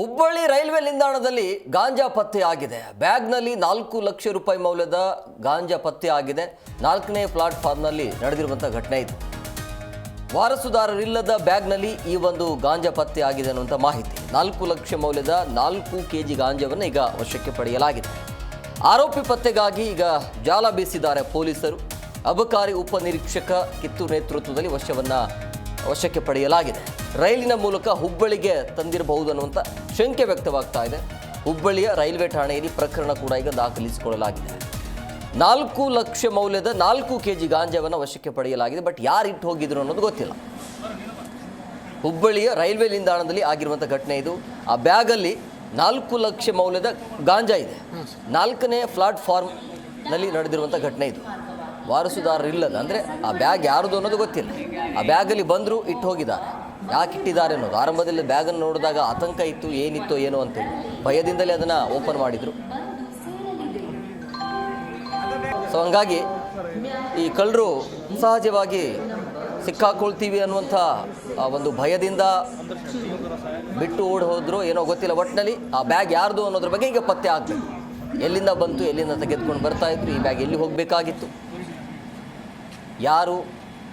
Hubballi railway ನಿಲ್ದಾಣದಲ್ಲಿ ಗಾಂಜಾ ಪತ್ತೆ ಆಗಿದೆ. ಬ್ಯಾಗ್ನಲ್ಲಿ ನಾಲ್ಕು ಲಕ್ಷ ರೂಪಾಯಿ ಮೌಲ್ಯದ ಗಾಂಜಾ ಪತ್ತೆ ಆಗಿದೆ. ನಾಲ್ಕನೇ ಪ್ಲಾಟ್ಫಾರ್ಮ್ನಲ್ಲಿ ನಡೆದಿರುವಂಥ ಘಟನೆ ಇದು. ವಾರಸುದಾರರಿಲ್ಲದ ಬ್ಯಾಗ್ನಲ್ಲಿ ಈ ಒಂದು ಗಾಂಜಾ ಪತ್ತೆ ಆಗಿದೆ ಅನ್ನುವಂಥ ಮಾಹಿತಿ. ನಾಲ್ಕು ಲಕ್ಷ ಮೌಲ್ಯದ ನಾಲ್ಕು ಕೆ ಜಿ ಗಾಂಜಾವನ್ನು ಈಗ ವಶಕ್ಕೆ ಪಡೆಯಲಾಗಿದೆ. ಆರೋಪಿ ಪತ್ತೆಗಾಗಿ ಈಗ ಜಾಲ ಬೀಸಿದ್ದಾರೆ ಪೊಲೀಸರು. ಅಬಕಾರಿ ಉಪನಿರೀಕ್ಷಕ ಕಿತ್ತೂರು ನೇತೃತ್ವದಲ್ಲಿ ವಶವನ್ನ ವಶಕ್ಕೆ ಪಡೆಯಲಾಗಿದೆ. ರೈಲಿನ ಮೂಲಕ ಹುಬ್ಬಳ್ಳಿಗೆ ತಂದಿರಬಹುದು ಅನ್ನುವಂಥ ಶಂಕೆ ವ್ಯಕ್ತವಾಗ್ತಾ ಇದೆ. ಹುಬ್ಬಳ್ಳಿಯ ರೈಲ್ವೆ ಠಾಣೆಯಲ್ಲಿ ಪ್ರಕರಣ ಕೂಡ ಈಗ ದಾಖಲಿಸಿಕೊಳ್ಳಲಾಗಿದೆ. ನಾಲ್ಕು ಲಕ್ಷ ಮೌಲ್ಯದ ನಾಲ್ಕು ಕೆ ಜಿ ಗಾಂಜಾವನ್ನು ವಶಕ್ಕೆ ಪಡೆಯಲಾಗಿದೆ. ಬಟ್ ಯಾರು ಇಟ್ಟು ಹೋಗಿದ್ರು ಅನ್ನೋದು ಗೊತ್ತಿಲ್ಲ. ಹುಬ್ಬಳ್ಳಿಯ ರೈಲ್ವೆ ನಿಲ್ದಾಣದಲ್ಲಿ ಆಗಿರುವಂಥ ಘಟನೆ ಇದು. ಆ ಬ್ಯಾಗಲ್ಲಿ ನಾಲ್ಕು ಲಕ್ಷ ಮೌಲ್ಯದ ಗಾಂಜಾ ಇದೆ. ನಾಲ್ಕನೇ ಪ್ಲಾಟ್ಫಾರ್ಮ್ನಲ್ಲಿ ನಡೆದಿರುವಂಥ ಘಟನೆ ಇದು. ವಾರಸುದಾರರಿಲ್ಲದ, ಅಂದರೆ ಆ ಬ್ಯಾಗ್ ಯಾರ್ದು ಅನ್ನೋದು ಗೊತ್ತಿಲ್ಲ. ಆ ಬ್ಯಾಗಲ್ಲಿ ಬಂದರೂ ಇಟ್ಟು ಹೋಗಿದ್ದಾರೆ ಯಾಕೆ ಇಟ್ಟಿದ್ದಾರೆ ಅನ್ನೋದು? ಆರಂಭದಲ್ಲಿ ಬ್ಯಾಗನ್ನು ನೋಡಿದಾಗ ಆತಂಕ ಇತ್ತು, ಏನಿತ್ತು ಏನೋ ಅಂತೇಳಿ. ಭಯದಿಂದಲೇ ಅದನ್ನು ಓಪನ್ ಮಾಡಿದರು. ಸೊ ಹಂಗಾಗಿ ಈ ಕಳ್ಳರು ಸಹಜವಾಗಿ ಸಿಕ್ಕಾಕೊಳ್ತೀವಿ ಅನ್ನುವಂಥ ಒಂದು ಭಯದಿಂದ ಬಿಟ್ಟು ಓಡಿ ಹೋದ್ರು ಏನೋ ಗೊತ್ತಿಲ್ಲ. ಒಟ್ಟಿನಲ್ಲಿ ಆ ಬ್ಯಾಗ್ ಯಾರ್ದು ಅನ್ನೋದ್ರ ಬಗ್ಗೆ ಈಗ ಪತ್ತೆ ಆಗಬೇಕು. ಎಲ್ಲಿಂದ ಬಂತು, ಎಲ್ಲಿಂದ ತೆಗೆದುಕೊಂಡು ಬರ್ತಾ ಇದ್ರು, ಈ ಬ್ಯಾಗ್ ಎಲ್ಲಿ ಹೋಗಬೇಕಾಗಿತ್ತು? ಯಾರು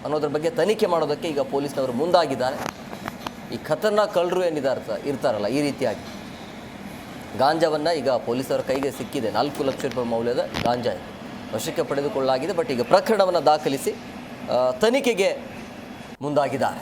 ಅನ್ನೋದ್ರ ಬಗ್ಗೆ ತನಿಖೆ ಮಾಡೋದಕ್ಕೆ ಈಗ ಪೊಲೀಸ್ನವರು ಮುಂದಾಗಿದ್ದಾರೆ. ಈ ಖತರ್ನಾಕ್ ಕಳ್ಳರು ಏನಿದ್ದಾರೆ ಇರ್ತಾರಲ್ಲ, ಈ ರೀತಿಯಾಗಿ. ಗಾಂಜಾವನ್ನು ಈಗ ಪೊಲೀಸರ ಕೈಗೆ ಸಿಕ್ಕಿದೆ. ನಾಲ್ಕು ಲಕ್ಷ ರೂಪಾಯಿ ಮೌಲ್ಯದ ಗಾಂಜಾ ಇದೆ. ವಶಕ್ಕೆ ಪಡೆದುಕೊಳ್ಳಲಾಗಿದೆ, ಬಟ್ ಈಗ ಪ್ರಕರಣವನ್ನು ದಾಖಲಿಸಿ ತನಿಖೆಗೆ ಮುಂದಾಗಿದ್ದಾರೆ.